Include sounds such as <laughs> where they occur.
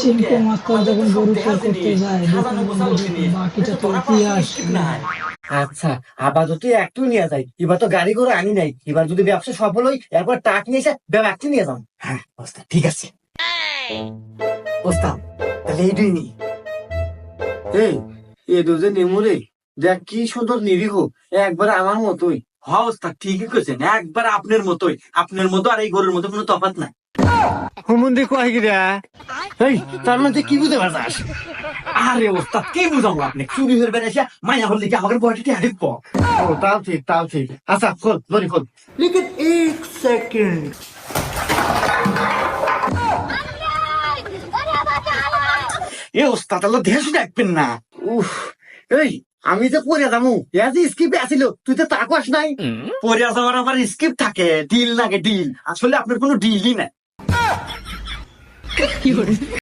Chinku master যখন গরু চোর করতে যায় বাকিটা তো ইতিহাস আচ্ছা আপাতত একটু নিয়ে যাই। এবার তো গাড়ি করে আনি নাই। এবার যদি ব্যবসা সফল হই এরপর টাক নিয়ে এসে ব্যবসা নিয়ে যাম হ্যাঁ ওস্তাদ ঠিক আছে। ওস্তাদ তাহলে এইটাই নি। এই এ দুজে নেমুরে দেখ কি সুন্দর নিরীহ। একবার আমার মতোই। হ্যাঁ ওস্তাদ ঠিকই করেছেন একবার আপনার মতোই। আপনার মতো আর এই গরুর মতো কোনো তফাৎ নাই। হুমন্দি কয় গিরা এই তার মধ্যে কি বুঝতে পারছাস? আরে ওস্তাদ কি বুঝাবো আপনি? চুরি হয়ে হলে কি আমাকে বয়টি হারিপ ও তাও ঠিক তাও ঠিক। আচ্ছা খোল দড়ি খোল। এক সেকেন্ড। এ ওস্তাদ আল্লাহ দেশ ডাকবেন না। উফ এই আমি যে পড়ে যাব এত স্কিপে আসিল তুই তো তাকস নাই? পরে যাওয়ার আবার স্কিপ থাকে ডিল লাগে ডিল আসলে আপনার কোনো ডিলই নাই। <laughs> কি